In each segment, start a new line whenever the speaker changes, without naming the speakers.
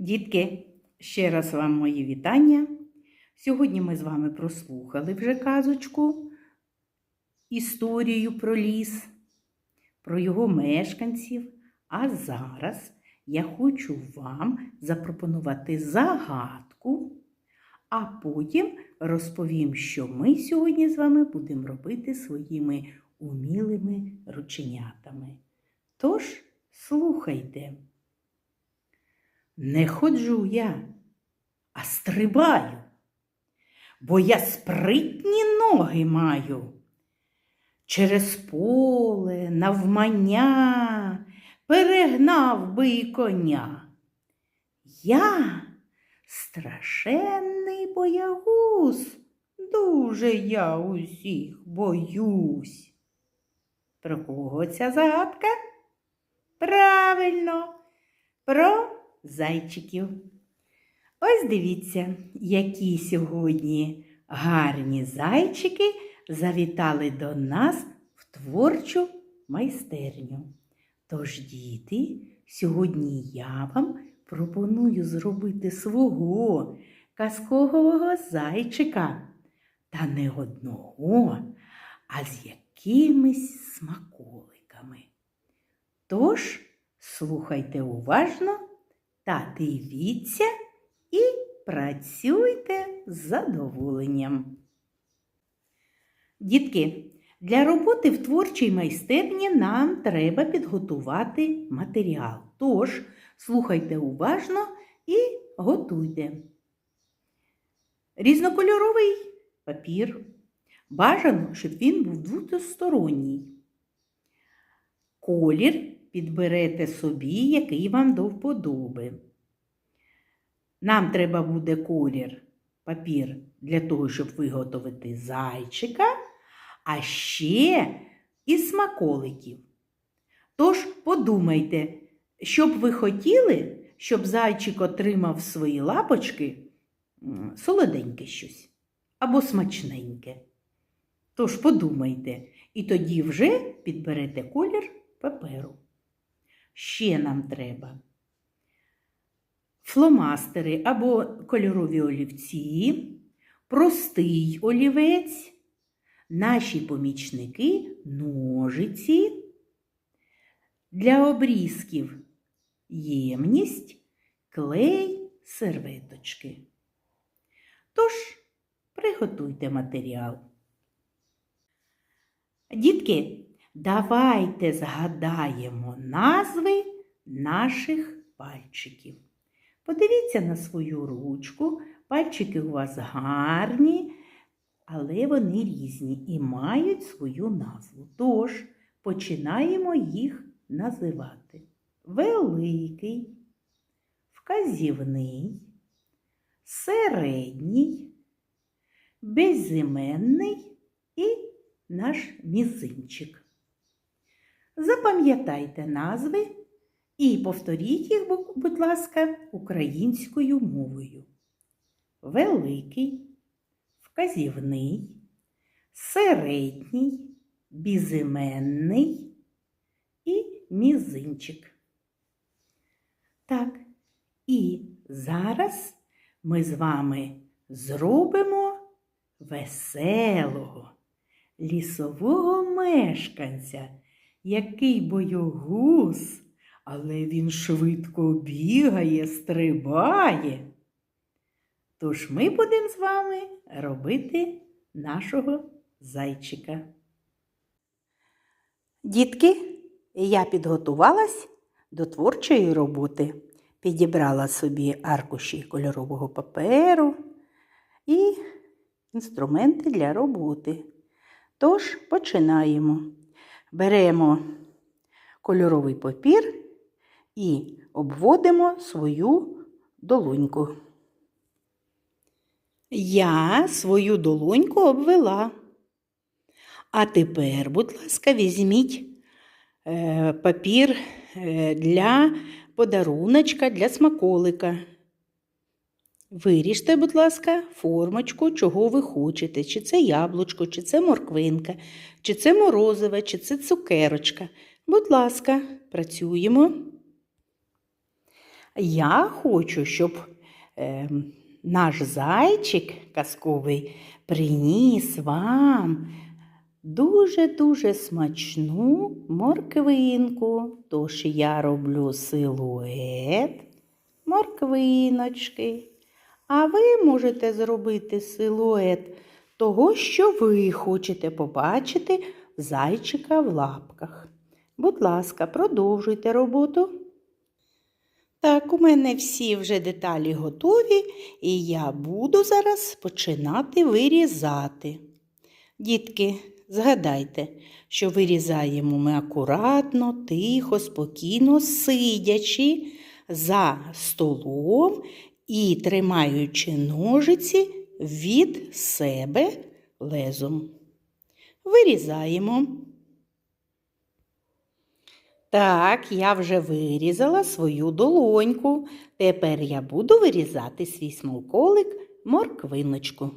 Дітки, ще раз вам мої вітання. Сьогодні ми з вами прослухали вже казочку, історію про ліс, про його мешканців. А зараз я хочу вам запропонувати загадку, а потім розповім, що ми сьогодні з вами будемо робити своїми умілими рученятами. Тож, слухайте. Не ходжу я, а стрибаю, бо я спритні ноги маю. Через поле, навмання перегнав би і коня. Я страшенний боягуз, дуже я усіх боюсь. Про кого ця загадка? Правильно, про зайчиків. Ось дивіться, які сьогодні гарні зайчики завітали до нас в творчу майстерню. Тож, діти, сьогодні я вам пропоную зробити свого казкового зайчика. Та не одного, а з якимись смаколиками. Тож, слухайте уважно та дивіться і працюйте з задоволенням. Дітки, для роботи в творчій майстерні нам треба підготувати матеріал. Тож, слухайте уважно і готуйте. Різнокольоровий папір. Бажано, щоб він був двосторонній. Колір підберете собі, який вам до вподоби. Нам треба буде колір, папір для того, щоб виготовити зайчика, а ще і смаколиків. Тож подумайте, що б ви хотіли, щоб зайчик отримав свої лапочки солоденьке щось або смачненьке. Тож подумайте, і тоді вже підберете колір паперу. Ще нам треба фломастери або кольорові олівці, простий олівець, наші помічники ножиці, для обрізків ємність, клей, серветочки. Тож, приготуйте матеріал. Дітки, давайте згадаємо назви наших пальчиків. Подивіться на свою ручку, пальчики у вас гарні, але вони різні і мають свою назву. Тож починаємо їх називати. Великий, вказівний, середній, безіменний і наш мізинчик. Запам'ятайте назви і повторіть їх, будь ласка, українською мовою. Великий, вказівний, середній, безіменний і мізинчик. Так, і зараз ми з вами зробимо веселого лісового мешканця, який боягуз, але він швидко бігає, стрибає. Тож ми будемо з вами робити нашого зайчика. Дітки, я підготувалась до творчої роботи. Підібрала собі аркуші кольорового паперу і інструменти для роботи. Тож починаємо. Беремо кольоровий папір і обводимо свою долоньку. Я свою долоньку обвела. А тепер, будь ласка, візьміть е, папір е, для подаруночка, для смаколика. Виріжте, будь ласка, формочку, чого ви хочете. Чи це яблучко, чи це морквинка, чи це морозиве, чи це цукерочка. Будь ласка, працюємо. Я хочу, щоб е, наш зайчик казковий приніс вам дуже-дуже смачну морквинку. Тож я роблю силует морквиночки. А ви можете зробити силует того, що ви хочете побачити зайчика в лапках. Будь ласка, продовжуйте роботу. Так, у мене всі вже деталі готові, і я буду зараз починати вирізати. Дітки, згадайте, що вирізаємо ми акуратно, тихо, спокійно, сидячи за столом і тримаючи ножиці від себе лезом. Вирізаємо. Так, я вже вирізала свою долоньку. Тепер я буду вирізати свій смолколик морквиночку.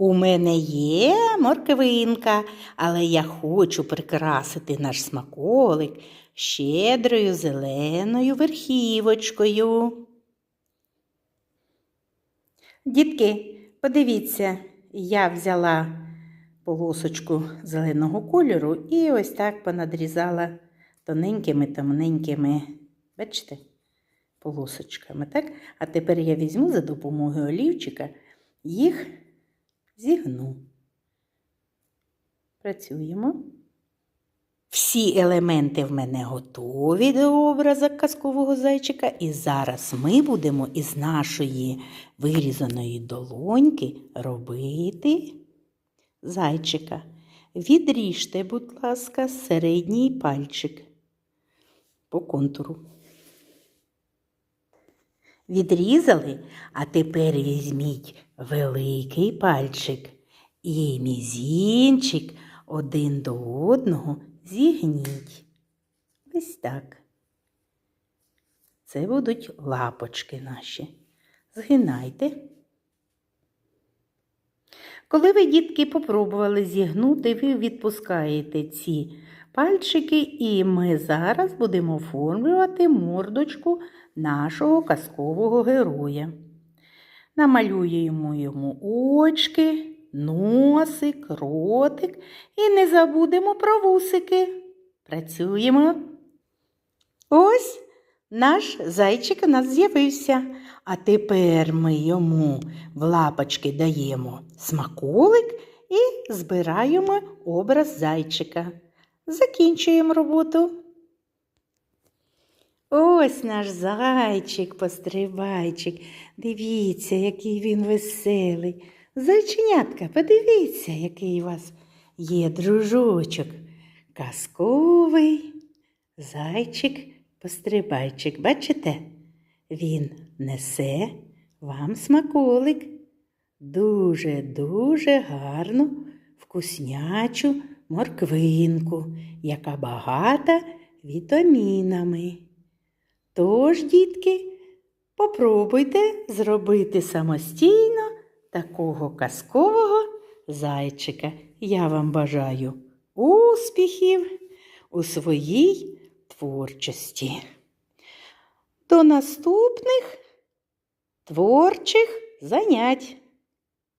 У мене є морквинка, але я хочу прикрасити наш смаколик щедрою зеленою верхівочкою. Дітки, подивіться, я взяла полосочку зеленого кольору і ось так понадрізала тоненькими тоненькими, бачите, полосочками. так? А тепер я візьму за допомогою олівчика їх зігну. Працюємо. Всі елементи в мене готові до образа казкового зайчика, і зараз ми будемо із нашої вирізаної долоньки робити зайчика. Відріжте, будь ласка, середній пальчик по контуру. Відрізали, а тепер візьміть великий пальчик і мізінчик один до одного зігніть. Ось так. Це будуть лапочки наші. Згинайте. Коли ви, дітки, попробували зігнути, ви відпускаєте ці пальчики, і ми зараз будемо оформлювати мордочку нашого казкового героя. Намалюємо йому очки, носик, ротик і не забудемо про вусики. Працюємо. Ось наш зайчик у нас з'явився. А тепер ми йому в лапочки даємо смаколик і збираємо образ зайчика. Закінчуємо роботу. Ось наш зайчик, пострибайчик. Дивіться, який він веселий. Зайченятка, подивіться, який у вас є дружочок. Казковий зайчик-пострибайчик. Бачите? Він несе вам смаколик. Дуже-дуже гарну, вкуснячу морквинку, яка багата вітамінами. Тож, дітки, попробуйте зробити самостійно такого казкового зайчика. Я вам бажаю успіхів у своїй творчості. До наступних творчих занять.